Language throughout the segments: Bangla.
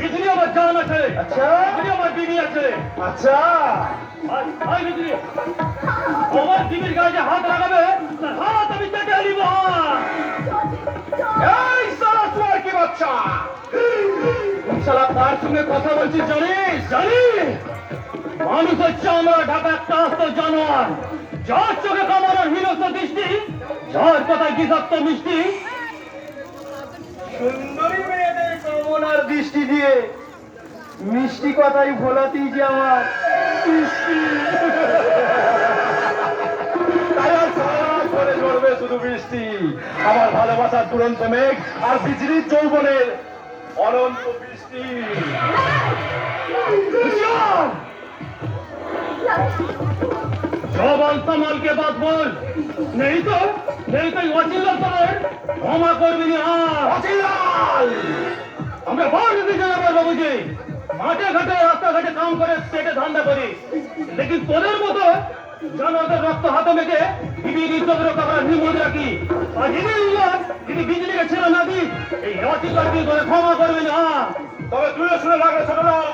বিজলি আমার জান আছে। আচ্ছা। বিজলি আমার বিবি আছে। আচ্ছা। ভাই বিজলি। আমার বিবির গায়ে হাত লাগাবে তার হাত আমি কেটে নিব। এই সারা চুয়ার কি বাচ্চা? শালা কার সঙ্গে কথা বলছিস জানিস? জানি মানুষ হচ্ছে আমরা ঢাকা একটা আস্ত জানোয়ার। যার চোখে কামানোর হিংস্র দৃষ্টি যার কথায় বিষাক্ত মিষ্টি। সুন্দরী দৃষ্টি দিয়ে মিষ্টি কথাই ভোলাতেই যে আমার! সামালকে বাদ বল। নেই তো নেই তো অচিল্লা তোমার ক্ষমা করবি হ্যাঁ মাঠে ঘাটে রাস্তাঘাটে কাম করে পেটে ধান্দা করি। লেকিন তোদের মতো জানোয়ারদের রক্ত হাতে মেখে বিবির রাখি। আর যদি যদি বিজলিকে ছেড়ে না দিস এই অচিল্লার কি করে ক্ষমা করবি না। তবে তুইও শুনে লাগলে ছোট লোক।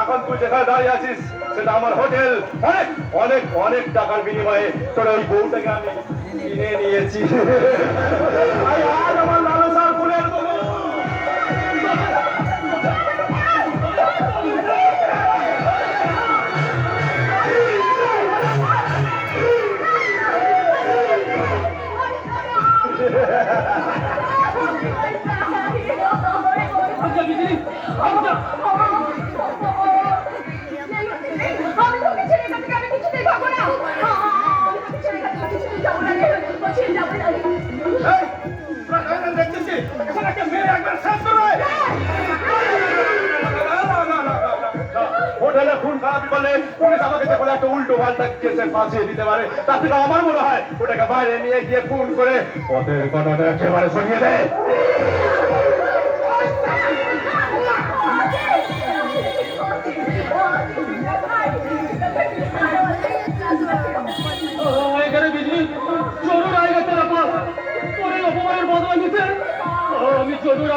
এখন তুই যেখানে দাঁড়িয়ে আছিস সেটা আমার হোটেল। অনেক অনেক অনেক টাকার বিনিময়ে তোর ওই বউটাকে আমি কিনে নিয়েছি। উল্টো পাল্টা কেসে ফাঁসিয়ে দিতে পারে, তার আমার মনে হয় ওটাকে বাইরে নিয়ে গিয়ে খুন করে পথের কথাটা একেবারে সরিয়ে দেয়।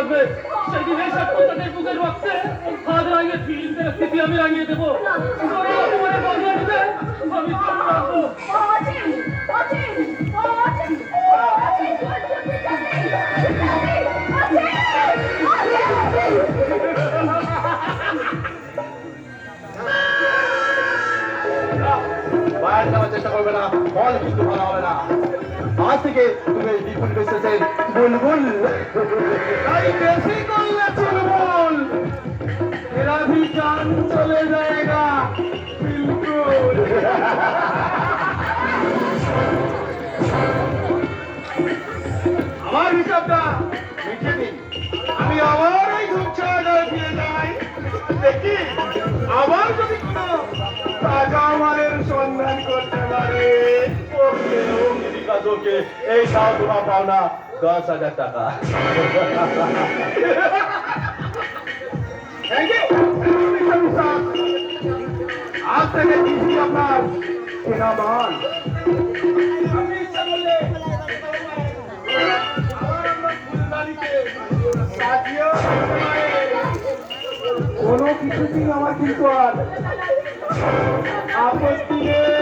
রাখবে সেদিন এই সব তাদের বুকের রক্তে হাত রাঙিয়ে ফিল্ম স্থিতি আমি রাঙিয়ে দেবো। চেষ্টা করবে না ফল কিন্তু ভালো হবে না। পা থেকে তুমি বুলবুল। তাই বেশি করলে চুলবুল। এরা ভি জান চলে যায়গা। বিলকুল। আমার হিসাবটা মিটে দিন আমি আবার এই ধূপছায়া ফিরে যাই। দেখি, আবার যদি কোনো টাকা আমাদের সন্ধান করতে পারে। ওকে অঙ্গিকা তোকে এই তাও তোমার পাওনা দশ হাজার টাকা Thank you. Mr. Musab. আজ থেকে দিচ্ছি আপনার কেনা মাল আপনি ইচ্ছা করলে কোনো কিছুতেই আমার কিন্তু আর আপত্তি নেই